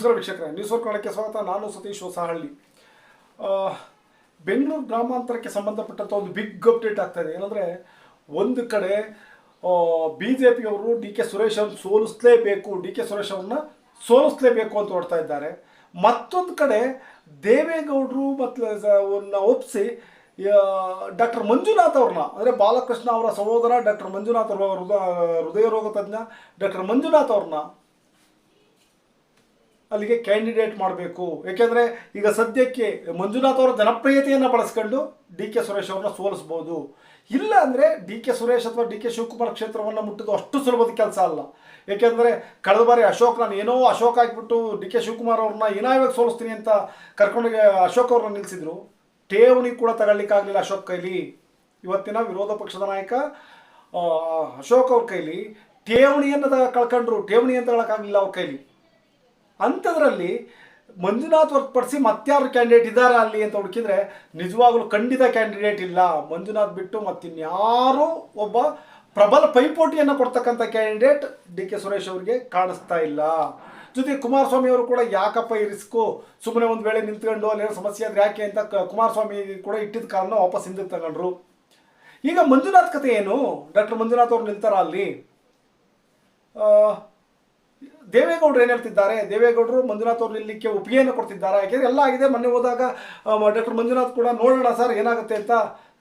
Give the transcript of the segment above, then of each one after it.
ನಮಸ್ಕಾರ ವೀಕ್ಷಕರೇ news work ಸ್ವಾಗತ. ನಾನು ಸತೀಶ್ ಹೊಸಹಳ್ಳಿ. ಬೆಂಗಳೂರು ಗ್ರಾಮಾಂತರಕ್ಕೆ ಸಂಬಂಧಪಟ್ಟಂಥ ಒಂದು ಬಿಗ್ ಅಪ್ಡೇಟ್ ಆಗ್ತಾ ಇದೆ. ಏನಂದರೆ, ಒಂದು ಕಡೆ ಬಿ ಜೆ ಪಿಯವರು ಡಿ ಕೆ ಸುರೇಶ್ ಅವ್ರನ್ನ ಸೋಲಿಸಲೇಬೇಕು, ಡಿ ಕೆ ಸುರೇಶ್ ಅವ್ರನ್ನ ಸೋಲಿಸಲೇಬೇಕು ಅಂತ ಹೊಡ್ತಾ ಇದ್ದಾರೆ. ಮತ್ತೊಂದು ಕಡೆ, ದೇವೇಗೌಡರು ಮತ್ತು ಅವ್ರನ್ನ ಒಪ್ಪಿಸಿ ಡಾಕ್ಟರ್ ಮಂಜುನಾಥ್ ಅವ್ರನ್ನ, ಅಂದರೆ ಬಾಲಕೃಷ್ಣ ಅವರ ಸಹೋದರ ಡಾಕ್ಟರ್ ಮಂಜುನಾಥ್ ಅವರ ಹೃದಯ ರೋಗ ತಜ್ಞ ಡಾಕ್ಟರ್ ಮಂಜುನಾಥ್ ಅವ್ರನ್ನ ಅಲ್ಲಿಗೆ ಕ್ಯಾಂಡಿಡೇಟ್ ಮಾಡಬೇಕು. ಏಕೆಂದರೆ ಈಗ ಸದ್ಯಕ್ಕೆ ಮಂಜುನಾಥ್ ಅವರ ಜನಪ್ರಿಯತೆಯನ್ನು ಬಳಸ್ಕೊಂಡು ಡಿ ಕೆ ಸುರೇಶ್ ಅವ್ರನ್ನ ಸೋಲಿಸ್ಬೋದು. ಇಲ್ಲ ಅಂದರೆ ಡಿ ಕೆ ಸುರೇಶ್ ಅಥವಾ ಡಿ ಕೆ ಶಿವಕುಮಾರ್ ಕ್ಷೇತ್ರವನ್ನು ಮುಟ್ಟೋದು ಅಷ್ಟು ಸುಲಭದ ಕೆಲಸ ಅಲ್ಲ. ಏಕೆಂದರೆ ಕಳೆದ ಬಾರಿ ಅಶೋಕ್, ನಾನು ಏನೋ ಅಶೋಕ್ ಆಗಿಬಿಟ್ಟು ಡಿ ಕೆ ಶಿವಕುಮಾರ್ ಅವ್ರನ್ನ ಏನಾಗ ಸೋಲಿಸ್ತೀನಿ ಅಂತ ಕರ್ಕೊಂಡೋಗಿ ಅಶೋಕ್ ಅವ್ರನ್ನ ನಿಲ್ಲಿಸಿದ್ರು ಠೇವಣಿ ಕೂಡ ತಗೊಳ್ಳಿಕ್ಕಾಗಲಿಲ್ಲ ಅಶೋಕ್ ಕೈಲಿ. ಇವತ್ತಿನ ವಿರೋಧ ಪಕ್ಷದ ನಾಯಕ ಅಶೋಕ್ ಅವ್ರ ಕೈಲಿ ಠೇವಣಿಯನ್ನು ಕಳ್ಕೊಂಡ್ರು. ಠೇವಣಿ ಅಂತ ಹೇಳೋಕ್ಕಾಗಲಿಲ್ಲ ಅವ್ರ ಕೈಲಿ. ಅಂಥದ್ರಲ್ಲಿ ಮಂಜುನಾಥ್ ಹೊರತುಪಡಿಸಿ ಮತ್ತ್ಯಾರು ಕ್ಯಾಂಡಿಡೇಟ್ ಇದ್ದಾರಾ ಅಲ್ಲಿ ಅಂತ ಹುಡುಕಿದ್ರೆ ನಿಜವಾಗ್ಲೂ ಖಂಡಿತ ಕ್ಯಾಂಡಿಡೇಟ್ ಇಲ್ಲ. ಮಂಜುನಾಥ್ ಬಿಟ್ಟು ಮತ್ತಿನ್ಯಾರೂ ಒಬ್ಬ ಪ್ರಬಲ ಪೈಪೋಟಿಯನ್ನು ಕೊಡ್ತಕ್ಕಂಥ ಕ್ಯಾಂಡಿಡೇಟ್ ಡಿ ಕೆ ಸುರೇಶ್ ಅವರಿಗೆ ಕಾಣಿಸ್ತಾ ಇಲ್ಲ. ಜೊತೆಗೆ ಕುಮಾರಸ್ವಾಮಿ ಅವರು ಕೂಡ ಯಾಕಪ್ಪ ಈ ರಿಸ್ಕು ಸುಮ್ಮನೆ ಒಂದು ವೇಳೆ ನಿಂತ್ಕೊಂಡು ಅಲ್ಲಿ ಏನೋ ಸಮಸ್ಯೆ ಆದರೆ ಯಾಕೆ ಅಂತ ಕುಮಾರಸ್ವಾಮಿ ಕೂಡ ಇಟ್ಟಿದ್ದ ಕಾರಣ ವಾಪಸ್ ಹಿಂದೆ ತಗೊಂಡ್ರು ಈಗ ಮಂಜುನಾಥ್ ಕತೆ ಏನು? ಡಾಕ್ಟರ್ ಮಂಜುನಾಥ್ ಅವ್ರು ನಿಂತಾರ ಅಲ್ಲಿ? ದೇವೇಗೌಡರು ಏನು ಹೇಳ್ತಿದ್ದಾರೆ? ದೇವೇಗೌಡರು ಮಂಜುನಾಥ್ ಅವ್ರು ನಿಲ್ಲಕ್ಕೆ ಒಪ್ಪಿಗೆಯನ್ನು ಕೊಡ್ತಿದ್ದಾರೆ. ಯಾಕೆಂದ್ರೆ ಎಲ್ಲ ಆಗಿದೆ. ಮೊನ್ನೆ ಹೋದಾಗ ಡಾಕ್ಟರ್ ಮಂಜುನಾಥ್ ಕೂಡ ನೋಡೋಣ ಸರ್, ಏನಾಗುತ್ತೆ ಅಂತ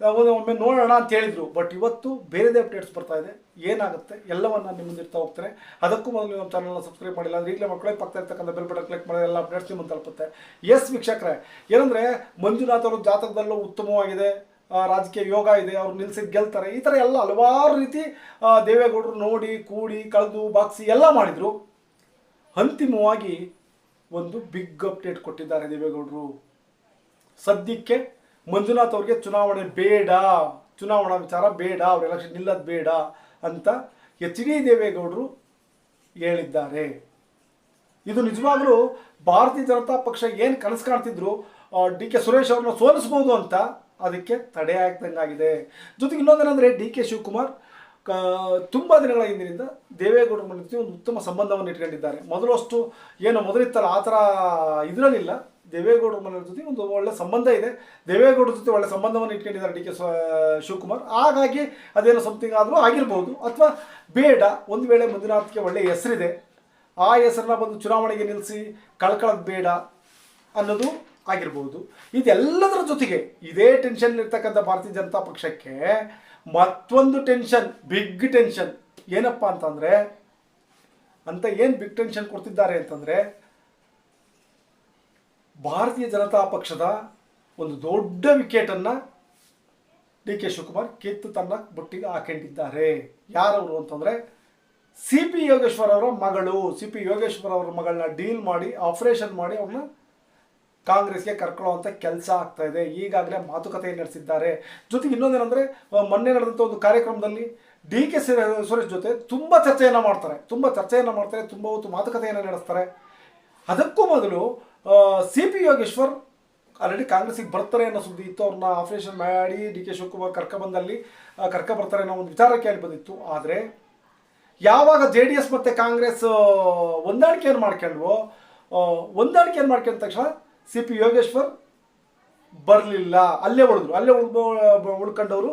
ಒಮ್ಮೆ ನೋಡೋಣ ಅಂತ ಹೇಳಿದ್ರು. ಬಟ್ ಇವತ್ತು ಬೇರೆದೇ ಅಪ್ಡೇಟ್ಸ್ ಬರ್ತಾ ಇದೆ. ಏನಾಗುತ್ತೆ? ಎಲ್ಲವನ್ನ ನಿಮ್ಮ ಮುಂದಿರ್ತಾ ಹೋಗ್ತಾರೆ ಅದಕ್ಕೂ ಮೊದಲು ನಮ್ಮ ಚಾನಲ್ನ ಸಬ್ಸ್ಕ್ರೈಬ್ ಮಾಡಿಲ್ಲ ಅಂದರೆ ಈಗಲೇ ಮಕ್ಕಳೇ ಪಕ್ಕ ಇರ್ತಕ್ಕಂಥ ಬೆಲ್ ಬಟನ್ ಕ್ಲಿಕ್ ಮಾಡಿ ಎಲ್ಲ ಅಪ್ಡೇಟ್ಸ್ ನಿಮ್ಮ ತಲುಪುತ್ತೆ. ಎಸ್ ವೀಕ್ಷಕರೇ. ಏನಂದ್ರೆ, ಮಂಜುನಾಥ್ ಅವರು ಜಾತಕದಲ್ಲೂ ಉತ್ತಮವಾಗಿದೆ. ರಾಜಕೀಯ ಯೋಗ ಇದೆ. ಅವ್ರು ನಿಲ್ಸಿದ್ ಗೆಲ್ತಾರೆ. ಈ ಥರ ಎಲ್ಲ ಹಲವಾರು ರೀತಿ ದೇವೇಗೌಡರು ನೋಡಿ, ಕೂಡಿ, ಕಳೆದು, ಬಾಕ್ಸಿ ಎಲ್ಲ ಮಾಡಿದರು. ಅಂತಿಮವಾಗಿ ಒಂದು ಬಿಗ್ ಅಪ್ಡೇಟ್ ಕೊಟ್ಟಿದ್ದಾರೆ ದೇವೇಗೌಡರು. ಸದ್ಯಕ್ಕೆ ಮಂಜುನಾಥ್ ಅವ್ರಿಗೆ ಚುನಾವಣೆ ಬೇಡ, ಚುನಾವಣಾ ವಿಚಾರ ಬೇಡ, ಅವ್ರ ಎಲೆಕ್ಷನ್ ನಿಲ್ಲೋದು ಬೇಡ ಅಂತ ಎಚ್ ಡಿ ದೇವೇಗೌಡರು ಹೇಳಿದ್ದಾರೆ. ಇದು ನಿಜವಾಗ್ಲೂ ಭಾರತೀಯ ಜನತಾ ಪಕ್ಷ ಏನು ಕನಸು ಕಾಣ್ತಿದ್ರು ಡಿ ಕೆ ಸುರೇಶ್ ಅವ್ರನ್ನ ಸೋಲಿಸ್ಬೋದು ಅಂತ ಅದಕ್ಕೆ ತಡೆ ಆಗ್ದಂಗಾಗಿದೆ. ಜೊತೆಗೆ ಇನ್ನೊಂದೇನೆಂದರೆ ಡಿ ಕೆ ಶಿವಕುಮಾರ್ ತುಂಬ ದಿನಗಳ ಹಿಂದಿನಿಂದ ದೇವೇಗೌಡರ ಜೊತೆ ಒಂದು ಉತ್ತಮ ಸಂಬಂಧವನ್ನು ಇಟ್ಕೊಂಡಿದ್ದಾರೆ. ಮೊದಲು ಅಷ್ಟು ಏನು ಮೊದಲಿತ್ತಲ್ಲ, ಆ ಥರ ಇದರಲ್ಲಿಲ್ಲ. ದೇವೇಗೌಡರ ಮನೆ ಜೊತೆ ಒಂದು ಒಳ್ಳೆ ಸಂಬಂಧ ಇದೆ. ದೇವೇಗೌಡರ ಜೊತೆ ಒಳ್ಳೆ ಸಂಬಂಧವನ್ನು ಇಟ್ಕೊಂಡಿದ್ದಾರೆ ಡಿ ಕೆ ಶಿವಕುಮಾರ್. ಹಾಗಾಗಿ ಅದೇನೋ ಸಮಥಿಂಗ್ ಆದರೂ ಆಗಿರ್ಬೋದು. ಅಥವಾ ಬೇಡ, ಒಂದು ವೇಳೆ ಮಂಜುನಾಥ್ಗೆ ಒಳ್ಳೆಯ ಹೆಸರಿದೆ, ಆ ಹೆಸರನ್ನ ಬಂದು ಚುನಾವಣೆಗೆ ನಿಲ್ಲಿಸಿ ಕಳ್ಕೊಳ್ಳೋದು ಬೇಡ ಅನ್ನೋದು ಆಗಿರ್ಬೋದು. ಇದೆಲ್ಲದರ ಜೊತೆಗೆ ಇದೇ ಟೆನ್ಷನ್ ಇರ್ತಕ್ಕಂಥ ಭಾರತೀಯ ಜನತಾ ಪಕ್ಷಕ್ಕೆ ಮತ್ತೊಂದು ಟೆನ್ಷನ್ ಬಿಗ್ ಟೆನ್ಷನ್ ಏನಪ್ಪ ಅಂತಂದರೆ, ಅಂತ ಏನು ಬಿಗ್ ಟೆನ್ಷನ್ ಕೊಡ್ತಿದ್ದಾರೆ ಅಂತಂದರೆ, ಭಾರತೀಯ ಜನತಾ ಪಕ್ಷದ ಒಂದು ದೊಡ್ಡ ವಿಕೆಟನ್ನು ಡಿ ಕೆ ಶಿವಕುಮಾರ್ ಕಿತ್ತು ತನ್ನ ಬುಟ್ಟಿಗೆ ಹಾಕೊಂಡಿದ್ದಾರೆ. ಯಾರವರು ಅಂತಂದರೆ, ಸಿ ಪಿ ಯೋಗೇಶ್ವರ್ ಅವರ ಮಗಳು. ಸಿ ಪಿ ಯೋಗೇಶ್ವರ್ ಅವರ ಮಗಳನ್ನ ಡೀಲ್ ಮಾಡಿ ಆಪರೇಷನ್ ಮಾಡಿ ಅವ್ರನ್ನ ಕಾಂಗ್ರೆಸ್ಗೆ ಕರ್ಕೊಳ್ಳುವಂಥ ಕೆಲಸ ಆಗ್ತಾ ಇದೆ. ಈಗಾಗಲೇ ಮಾತುಕತೆ ನಡೆಸಿದ್ದಾರೆ. ಜೊತೆಗೆ ಇನ್ನೊಂದೇನೆಂದರೆ ಮೊನ್ನೆ ನಡೆದಂಥ ಒಂದು ಕಾರ್ಯಕ್ರಮದಲ್ಲಿ ಡಿ ಕೆ ಸುರೇಶ್ ಜೊತೆ ತುಂಬ ಚರ್ಚೆಯನ್ನು ಮಾಡ್ತಾರೆ. ತುಂಬ ಚರ್ಚೆಯನ್ನು ಮಾಡ್ತಾರೆ. ತುಂಬ ಹೊತ್ತು ಮಾತುಕತೆಯನ್ನು ನಡೆಸ್ತಾರೆ. ಅದಕ್ಕೂ ಮೊದಲು ಸಿ ಪಿ ಯೋಗೇಶ್ವರ್ ಆಲ್ರೆಡಿ ಕಾಂಗ್ರೆಸ್ಸಿಗೆ ಬರ್ತಾರೆ ಅನ್ನೋ ಸುದ್ದಿ ಇತ್ತು. ಅವ್ರನ್ನ ಆಪರೇಷನ್ ಮಾಡಿ ಡಿ ಕೆ ಶಿವಕುಮಾರ್ ಕರ್ಕಬಂದಲ್ಲಿ ಕರ್ಕ ಬರ್ತಾರೆ ಅನ್ನೋ ಒಂದು ವಿಚಾರ ಕೇಳಿ ಬಂದಿತ್ತು. ಆದರೆ, ಯಾವಾಗ ಜೆ ಡಿ ಎಸ್ ಮತ್ತು ಕಾಂಗ್ರೆಸ್ ಹೊಂದಾಣಿಕೆಯನ್ನು ಮಾಡ್ಕೊಂಡ್ವೋ ಹೊಂದಾಣಿಕೆಯನ್ನು ಮಾಡ್ಕೊಂಡ ತಕ್ಷಣ ಸಿ ಪಿ ಯೋಗೇಶ್ವರ್ ಬರಲಿಲ್ಲ. ಅಲ್ಲೇ ಉಳಿದ್ರು. ಅಲ್ಲೇ ಉಳ್ದು ಉಳ್ಕೊಂಡವರು.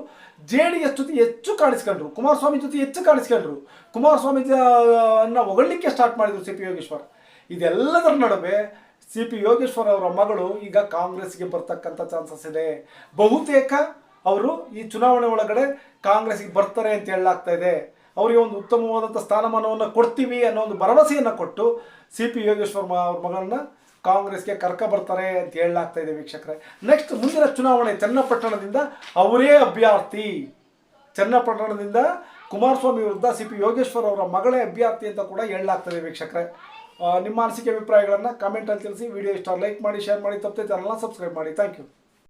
ಜೆ ಡಿ ಎಸ್ ಜೊತೆ ಹೆಚ್ಚು ಕಾಣಿಸ್ಕೊಂಡ್ರು. ಕುಮಾರಸ್ವಾಮಿ ಜೊತೆ ಹೆಚ್ಚು ಕಾಣಿಸ್ಕೊಂಡ್ರು. ಕುಮಾರಸ್ವಾಮಿ ಅನ್ನ ಹೊಗಳಲಿಕ್ಕೆ ಸ್ಟಾರ್ಟ್ ಮಾಡಿದ್ರು ಸಿ ಪಿ ಯೋಗೇಶ್ವರ್. ಇದೆಲ್ಲದರ ನಡುವೆ ಸಿ ಪಿ ಯೋಗೇಶ್ವರ್ ಅವರ ಮಗಳು ಈಗ ಕಾಂಗ್ರೆಸ್ಗೆ ಬರ್ತಕ್ಕಂಥ ಚಾನ್ಸಸ್ ಇದೆ. ಬಹುತೇಕ ಅವರು ಈ ಚುನಾವಣೆ ಒಳಗಡೆ ಕಾಂಗ್ರೆಸ್ಗೆ ಬರ್ತಾರೆ ಅಂತ ಹೇಳಲಾಗ್ತಾ ಇದೆ. ಅವರಿಗೆ ಒಂದು ಉತ್ತಮವಾದಂಥ ಸ್ಥಾನಮಾನವನ್ನು ಕೊಡ್ತೀವಿ ಅನ್ನೋ ಒಂದು ಭರವಸೆಯನ್ನು ಕೊಟ್ಟು ಸಿ ಪಿ ಯೋಗೇಶ್ವರ್ ಅವ್ರ ಮಗಳನ್ನ ಕಾಂಗ್ರೆಸ್ಗೆ ಕರ್ಕ ಬರ್ತಾರೆ ಅಂತ ಹೇಳಲಾಗ್ತಾ ಇದೆ ವೀಕ್ಷಕರೇ. ನೆಕ್ಸ್ಟ್ ಮುಂದಿನ ಚುನಾವಣೆ ಚನ್ನಪಟ್ಟಣದಿಂದ ಅವರೇ ಅಭ್ಯರ್ಥಿ. ಚನ್ನಪಟ್ಟಣದಿಂದ ಕುಮಾರಸ್ವಾಮಿ ವಿರುದ್ಧ ಸಿ ಪಿ ಯೋಗೇಶ್ವರ್ ಅವರ ಮಗಳೇ ಅಭ್ಯರ್ಥಿ ಅಂತ ಕೂಡ ಹೇಳಲಾಗ್ತದೆ ವೀಕ್ಷಕರೇ. ನಿಮ್ಮ ಅನಿಸಿಕೆ, ಅಭಿಪ್ರಾಯಗಳನ್ನು ಕಮೆಂಟಲ್ಲಿ ತಿಳಿಸಿ ವಿಡಿಯೋ ಇಷ್ಟ ಲೈಕ್ ಮಾಡಿ ಶೇರ್ ಮಾಡಿ, ತಪ್ಪದೆ ಚಾನಲ್ನ ಸಬ್ಸ್ಕ್ರೈಬ್ ಮಾಡಿ. Thank you